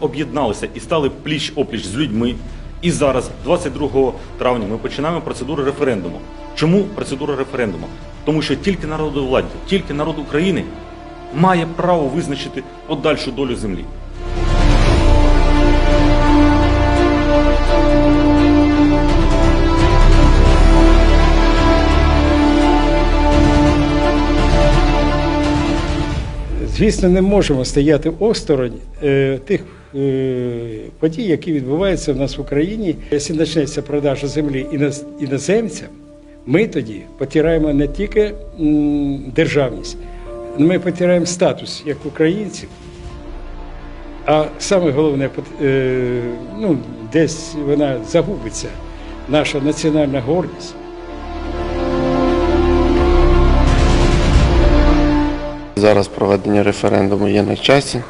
об'єдналися і стали пліч опліч з людьми. І зараз, 22 травня, ми починаємо процедуру референдуму. Чому процедура референдуму? Тому що тільки народовладдя, тільки народ України має право визначити подальшу долю землі. Звісно, не можемо стояти осторонь е, тих подій, які відбуваються в нас в Україні. Якщо почнеться продажа землі іноз- іноземцям, ми тоді потираємо не тільки державність, ми потираємо статус як українців. А саме головне, е, ну, десь вона загубиться, наша національна гордість. Зараз проведення референдуму є на часі,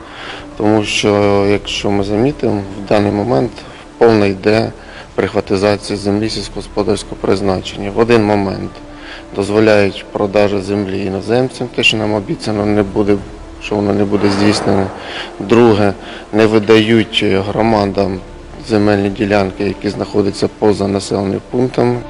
тому що, якщо ми замітимо, в даний момент повна йде прихватизація землі сільськогосподарського призначення. В один момент дозволяють продажу землі іноземцям, те, що нам обіцяно, не буде, що воно не буде здійснено. Друге, не видають громадам земельні ділянки, які знаходяться поза населеними пунктами.